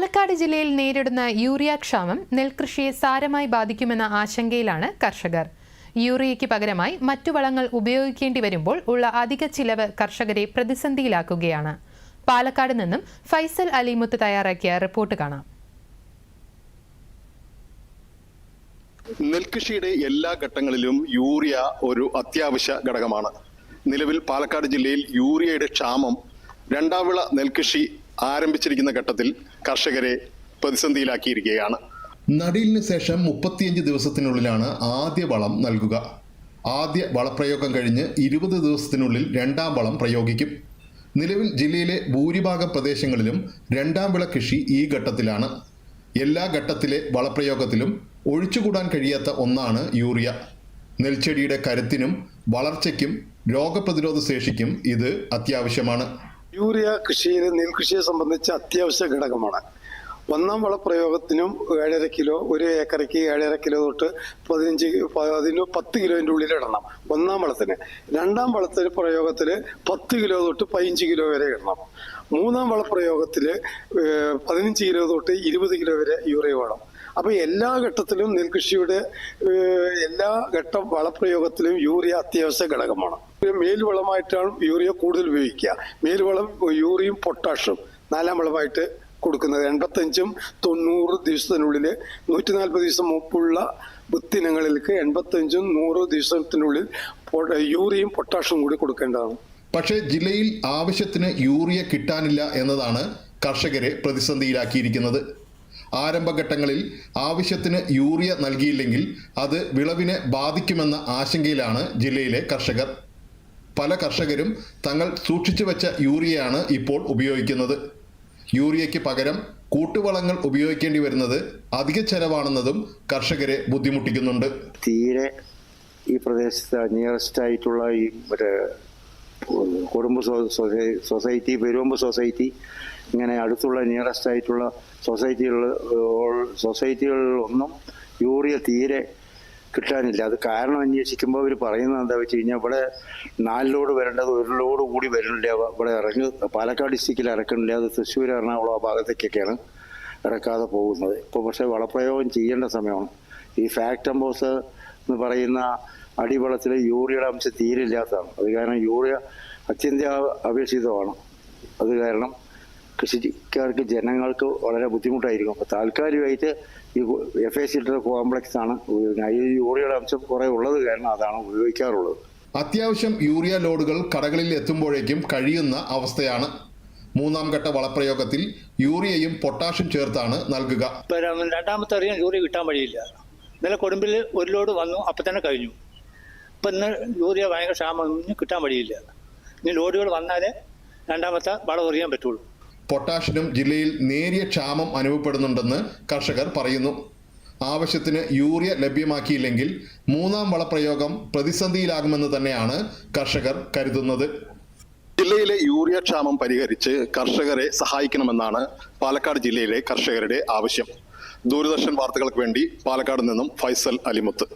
പാലക്കാട് ജില്ലയിൽ നേരിടുന്ന യൂറിയ ക്ഷാമം നെൽകൃഷിയെ സാരമായി ബാധിക്കുമെന്ന ആശങ്കയിലാണ് കർഷകർ. യൂറിയയ്ക്ക് പകരമായി മറ്റു വളങ്ങൾ ഉപയോഗിക്കേണ്ടി വരുമ്പോൾ ഉള്ള അധിക ചിലവ് കർഷകരെ പ്രതിസന്ധിയിലാക്കുകയാണ്. പാലക്കാട് നിന്നും ഫൈസൽ അലിമുത്ത് തയ്യാറാക്കിയ റിപ്പോർട്ട് കാണാം. നെൽകൃഷിയുടെ എല്ലാ ഘട്ടങ്ങളിലും യൂറിയ ഒരു അത്യാവശ്യ ഘടകമാണ്. നിലവിൽ പാലക്കാട് ജില്ലയിൽ യൂറിയയുടെ ക്ഷാമം രണ്ടാം വിള നെൽകൃഷി ആരംഭിച്ചിരിക്കുന്ന ഘട്ടത്തിൽ കർഷകരെ പ്രതിസന്ധിയിലാക്കിയിരിക്കുകയാണ്. നടീലിന് ശേഷം മുപ്പത്തിയഞ്ച് ദിവസത്തിനുള്ളിലാണ് ആദ്യ വളം നൽകുക. ആദ്യ വളപ്രയോഗം കഴിഞ്ഞ് ഇരുപത് ദിവസത്തിനുള്ളിൽ രണ്ടാം വളം പ്രയോഗിക്കും. നിലവിൽ ജില്ലയിലെ ഭൂരിഭാഗം പ്രദേശങ്ങളിലും രണ്ടാം വിള കൃഷി ഈ ഘട്ടത്തിലാണ്. എല്ലാ ഘട്ടത്തിലെ വളപ്രയോഗത്തിലും ഒഴിച്ചുകൂടാൻ കഴിയാത്ത ഒന്നാണ് യൂറിയ. നെൽച്ചെടിയുടെ കരുത്തിനും വളർച്ചയ്ക്കും രോഗപ്രതിരോധ ശേഷിക്കും ഇത് അത്യാവശ്യമാണ്. യൂറിയ കൃഷിയിൽ നെൽകൃഷിയെ സംബന്ധിച്ച് അത്യാവശ്യ ഘടകമാണ്. ഒന്നാം വളപ്രയോഗത്തിനും ഏഴര കിലോ ഒരു ഏക്കറയ്ക്ക് ഏഴര കിലോ തൊട്ട് പതിനഞ്ച് പതിനു പത്ത് കിലോന്റെ ഉള്ളിൽ ഇടണം ഒന്നാം വളത്തിന്. രണ്ടാം വളത്തിന് പ്രയോഗത്തിൽ പത്ത് കിലോ തൊട്ട് പതിനഞ്ച് കിലോ വരെ ഇടണം. മൂന്നാം വളപ്രയോഗത്തിൽ പതിനഞ്ച് കിലോ തൊട്ട് ഇരുപത് കിലോ വരെ യൂറിയ വേണം. അപ്പൊ എല്ലാ ഘട്ടത്തിലും നെൽകൃഷിയുടെ എല്ലാ ഘട്ട വളപ്രയോഗത്തിലും യൂറിയ അത്യാവശ്യ ഘടകമാണ്. മേൽവളമായിട്ടാണ് യൂറിയ കൂടുതൽ ഉപയോഗിക്കുക. മേൽവളം യൂറിയും പൊട്ടാഷും നാലാം വളമായിട്ട് കൊടുക്കുന്നത്. എൺപത്തഞ്ചും തൊണ്ണൂറ് ദിവസത്തിനുള്ളിൽ നൂറ്റി നാൽപ്പത് ദിവസം മുമ്പുള്ള വിത്തിനങ്ങളിലേക്ക് എൺപത്തഞ്ചും നൂറ് ദിവസത്തിനുള്ളിൽ യൂറിയും പൊട്ടാഷും കൂടി കൊടുക്കേണ്ടതാണ്. പക്ഷേ ജില്ലയിൽ ആവശ്യത്തിന് യൂറിയ കിട്ടാനില്ല എന്നതാണ് കർഷകരെ പ്രതിസന്ധിയിലാക്കിയിരിക്കുന്നത്. ആരംഭഘട്ടങ്ങളിൽ ആവശ്യത്തിന് യൂറിയ നൽകിയില്ലെങ്കിൽ അത് വിളവിനെ ബാധിക്കുമെന്ന ആശങ്കയിലാണ് ജില്ലയിലെ കർഷകർ. പല കർഷകരും തങ്ങൾ സൂക്ഷിച്ചു വെച്ച യൂറിയയാണ് ഇപ്പോൾ ഉപയോഗിക്കുന്നത്. യൂറിയയ്ക്ക് പകരം കൂട്ടുവളങ്ങൾ ഉപയോഗിക്കേണ്ടി വരുന്നത് അധിക ചെലവാണെന്നതും കർഷകരെ ബുദ്ധിമുട്ടിക്കുന്നുണ്ട്. തീരെ ഈ പ്രദേശത്ത് നിയറസ്റ്റ് ആയിട്ടുള്ള ഈ കുടുംബ സൊസൈറ്റി പെരുമ്പ് സൊസൈറ്റി ഇങ്ങനെ അടുത്തുള്ള നിയറസ്റ്റ് ആയിട്ടുള്ള സൊസൈറ്റികൾ സൊസൈറ്റികളിലൊന്നും യൂറിയ തീരെ കിട്ടാനില്ല. അത് കാരണം അന്വേഷിക്കുമ്പോൾ അവർ പറയുന്നത് എന്താ വെച്ച് കഴിഞ്ഞാൽ ഇവിടെ നാല് ലോഡ് വരേണ്ടത് ഒരു ലോഡ് കൂടി വരുന്നില്ല ഇവിടെ ഇറങ്ങി പാലക്കാട് ഡിസ്ട്രിക്റ്റിൽ ഇറക്കുന്നില്ല അത് തൃശ്ശൂർ എറണാകുളം ആ ഭാഗത്തേക്കൊക്കെയാണ് ഇറക്കാതെ പോകുന്നത്. ഇപ്പോൾ പക്ഷേ വളപ്രയോഗം ചെയ്യേണ്ട സമയമാണ്. ഈ ഫാക്ടംബോസ് എന്ന് പറയുന്ന അടിവളത്തിൽ യൂറിയയുടെ അംശം തീരെ ഇല്ലാത്തതാണ് അത് കാരണം യൂറിയ അത്യന്ത അപേക്ഷിതമാണ്. അത് കാരണം കൃഷിക്കാർക്ക് ജനങ്ങൾക്ക് വളരെ ബുദ്ധിമുട്ടായിരിക്കും. അപ്പോൾ താൽക്കാലികമായിട്ട് ഈ എഫ് എ സിൽട്ടർ കോംപ്ലക്സ് ആണ്. ഉപയോഗിക്കുന്നത് ഈ യൂറിയയുടെ അംശം കുറേ ഉള്ളത് കാരണം അതാണ് ഉപയോഗിക്കാറുള്ളത്. അത്യാവശ്യം യൂറിയ ലോഡുകൾ കടകളിൽ എത്തുമ്പോഴേക്കും കഴിയുന്ന അവസ്ഥയാണ് മൂന്നാം ഘട്ട വളപ്രയോഗത്തിൽ യൂറിയയും പൊട്ടാഷ്യം ചേർത്താണ് നൽകുക. രണ്ടാമത്തെ അറിയാൻ യൂറിയ കിട്ടാൻ വഴിയില്ല. ഇന്നലെ കൊടുമ്പിൽ ഒരു ലോഡ് വന്നു അപ്പം തന്നെ കഴിഞ്ഞു. ഇപ്പം ഇന്ന് യൂറിയ ഭയങ്കര ക്ഷാമം കിട്ടാൻ വഴിയില്ല. ഇനി ലോഡുകൾ വന്നാലേ രണ്ടാമത്തെ വളം എറിയാൻ പറ്റുള്ളൂ. പൊട്ടാഷിനും ജില്ലയിൽ നേരിയ ക്ഷാമം അനുഭവപ്പെടുന്നുണ്ടെന്ന് കർഷകർ പറയുന്നു. ആവശ്യത്തിന് യൂറിയ ലഭ്യമാക്കിയില്ലെങ്കിൽ മൂന്നാം വളപ്രയോഗം പ്രതിസന്ധിയിലാകുമെന്ന് തന്നെയാണ് കർഷകർ കരുതുന്നത്. ജില്ലയിലെ യൂറിയ ക്ഷാമം പരിഹരിച്ച് കർഷകരെ സഹായിക്കണമെന്നാണ് പാലക്കാട് ജില്ലയിലെ കർഷകരുടെ ആവശ്യം. ദൂരദർശൻ വാർത്തകൾക്ക് വേണ്ടി പാലക്കാട് നിന്നും ഫൈസൽ അലിമുത്ത്.